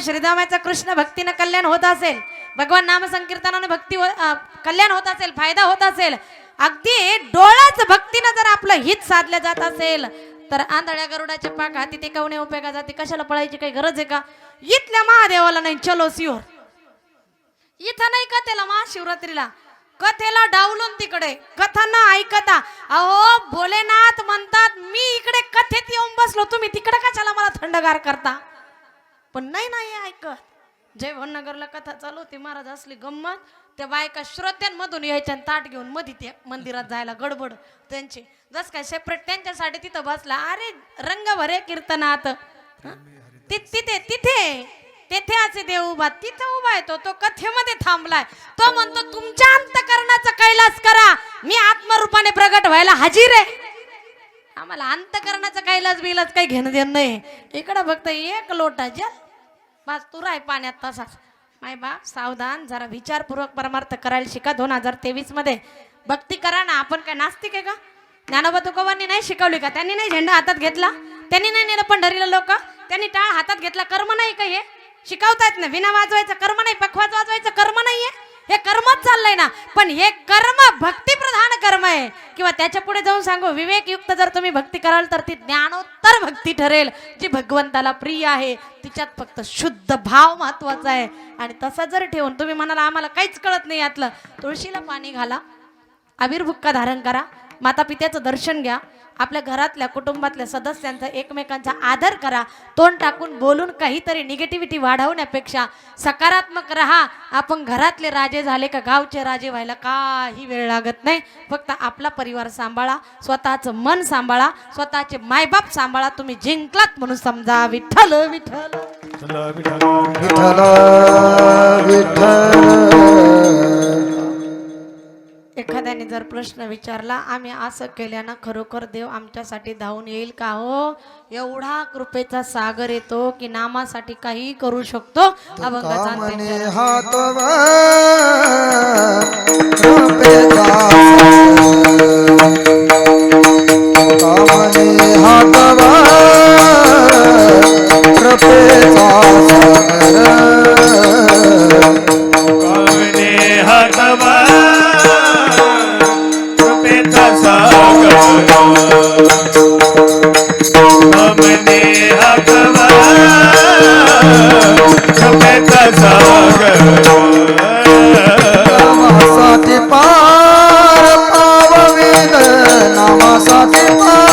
श्रीदामाचा कृष्ण भक्तीनं कल्याण होत असेल भगवान नाम संकीर्तनानं भक्ती हो- कल्याण होत असेल फायदा होत असेल अगदी डोळ्याच भक्तीनं जर आपलं हित साधलं जात असेल तर आंधळ्या गरुडाच्या पाक हाती ते कवणे उपयोगा जाते कशाला पळायची काही गरज आहे का? इथल्या महादेवाला नाही चलो सिओर इथं नाही कथेला महाशिवरात्रीला. कथेला डावलून तिकडे कथा न ऐकता. अहो भोलेनाथ म्हणतात मी इकडे कथेत येऊन बसलो तुम्ही तिकडे कशाला मला थंडगार करता? पण नाही नाही ऐकत. जयभवनगरला कथा चालू होती महाराज असली गंमत. त्या बायका श्रोत्यांमधून यायच्या ताट घेऊन मध्ये ते मंदिरात जायला गडबड त्यांची. जस काय सेपरेट त्यांच्यासाठी तिथं बसला. अरे रंग भरे कीर्तनात ति- तिथे तिथे. तेथे असे देव उभा. तिथं उभा आहे तो. तो कथेमध्ये थांबलाय. तो म्हणतो तुमच्या अंतकरणाचा कैलास करा. मी आत्मरूपाने प्रगट व्हायला हजीर आहे. आम्हाला अंतकरणाचा कैलास बिलाज काही घेणं देणं नाही. इकडं फक्त एक लोटा जल बस तू राय पाण्यात तसाच. माय बाप सावधान जरा विचारपूर्वक परमार्थ करायला शिका दोन हजार तेवीसमध्ये. भक्ती करा ना आपण काय नास्तिक आहे का? ज्ञानोबा तुकोबांनी नाही शिकवली का? त्यांनी नाही झेंडा हातात घेतला? त्यांनी नाही नेलं पंढरीला लोक? त्यांनी टाळ हातात घेतला कर्म नाही का हे? शिकवतायत ना विना वाजवायचं कर्म नाही पखवाज वाजवायचं कर्म नाही आहे हे कर्मच चाललंय ना. पण हे कर्म भक्ती प्रधान कर्म आहे. किंवा त्याच्या पुढे जाऊन सांगू विवेकयुक्त जर तुम्ही भक्ती कराल तर ती ज्ञानोत्तर भक्ती ठरेल जी भगवंताला प्रिय आहे. तिच्यात फक्त शुद्ध भाव महत्त्वाचा आहे. आणि तसा जर ठेवून तुम्ही म्हणाला आम्हाला काहीच कळत नाही यातलं. तुळशीला पाणी घाला अबीरभुक्का धारण करा माता पित्याचं दर्शन घ्या. आपल्या घरातल्या कुटुंबातल्या सदस्यांचा एकमेकांचा आदर करा. तोंड टाकून बोलून काहीतरी निगेटिव्हिटी वाढवण्यापेक्षा सकारात्मक राहा. आपण घरातले राजे झाले का गावचे राजे व्हायला काही वेळ लागत नाही. फक्त आपला परिवार सांभाळा स्वतःचं मन सांभाळा स्वतःचे मायबाप सांभाळा. तुम्ही जिंकलात म्हणून समजा. विठ्ठल विठ्ठल. विठ्ठल विठ्ठल. एखाद्याने जर प्रश्न विचारला आम्ही असं केल्यानं खरोखर देव आमच्यासाठी धावून येईल का हो? एवढा कृपेचा सागर येतो की नामासाठी काही करू शकतो. कृपेचा कामने सागर कामने हातवा कृपेचा सागर नामासाठी पार पाववीन नामासाठी पार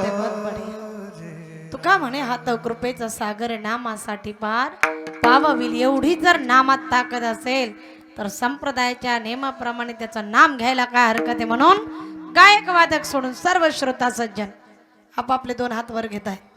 क्या बहुत बढिया. तुका म्हणे हात कृपेचा सागर नामासाठी पार. पावविल एवढी जर नामात ताकद असेल तर संप्रदायाच्या नियमाप्रमाणे त्याचं नाम घ्यायला काय हरकत आहे? म्हणून गायक वादक सोडून सर्व श्रोता सज्जन आपापले दोन हात वर घेत आहेत.